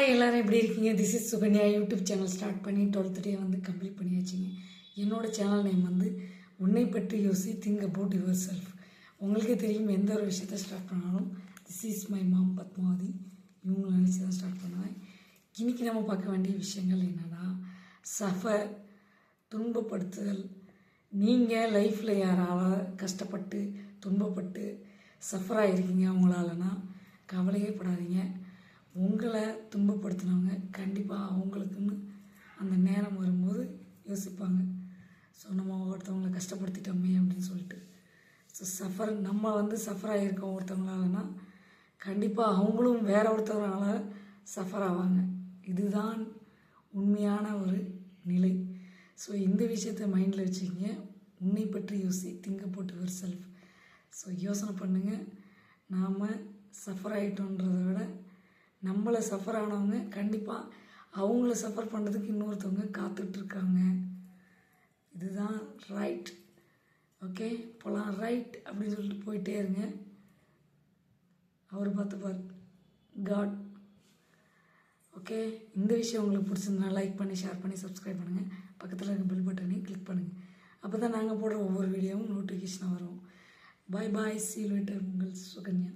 Hi எல்லோரும் எப்படி இருக்கீங்க? This is Sukanya. YouTube channel start பண்ணி டுவெல்த் டே வந்து கம்ப்ளீட் பண்ணியாச்சுங்க. என்னோடய சேனல் நேம் வந்து உன்னை பற்றி யோசி திங்க் அபவுட் யுவர் செல்ஃப் உங்களுக்கே தெரியும் எந்த ஒரு விஷயத்த ஸ்டார்ட் பண்ணாலும் this is my mom Padmavathi. இவங்களை நினச்சி தான் ஸ்டார்ட் பண்ணுவேன். இன்றைக்கி நம்ம பார்க்க வேண்டிய விஷயங்கள் என்னென்னா சஃபர் துன்பப்படுத்துதல். நீங்கள் லைஃப்பில் யாரால் கஷ்டப்பட்டு துன்பப்பட்டு சஃபர் இருக்கீங்க அவங்களாலனா கவலையே படாதீங்க. உங்களை துன்பப்படுத்தினவங்க கண்டிப்பாக அவங்களுக்குன்னு அந்த நேரம் வரும்போது யோசிப்பாங்க. ஸோ நம்ம ஒருத்தவங்களை கஷ்டப்படுத்திட்டோமே அப்படின்னு சொல்லிட்டு. ஸோ சஃபர் நம்ம வந்து சஃபர் ஆகியிருக்கோம் ஒருத்தவங்களாலனா கண்டிப்பாக அவங்களும் வேற ஒருத்தவங்களால சஃபர் ஆவாங்க. இதுதான் உண்மையான ஒரு நிலை. ஸோ இந்த விஷயத்த மைண்டில் வச்சுக்கிங்க. உன்னை பற்றி யோசி திங்க போட்டு ஒரு செல்ஃப். ஸோ யோசனை பண்ணுங்கள் நாம் சஃபர் ஆகிட்டோன்றதை விட நம்மளை சஃபர் ஆனவங்க கண்டிப்பாக அவங்கள சஃபர் பண்ணுறதுக்கு இன்னொருத்தவங்க காத்துட்ருக்காங்க இதுதான் ரைட் ஓகே போகலாம் ரைட் அப்படின்னு சொல்லிட்டு போயிட்டே இருங்க. அவர் பார்த்துப்பார் காட் ஓகே இந்த விஷயம் உங்களுக்கு பிடிச்சிருந்தா லைக் பண்ணி ஷேர் பண்ணி சப்ஸ்கிரைப் பண்ணுங்கள் பக்கத்தில் இருக்க பெல் பட்டனையும் கிளிக் பண்ணுங்கள் அப்போ தான் நாங்கள் போடுற ஒவ்வொரு வீடியோவும் நோட்டிஃபிகேஷனாக வரும். பாய் பாய் சீல் வெட்டர் உங்கள் சுகன்யா.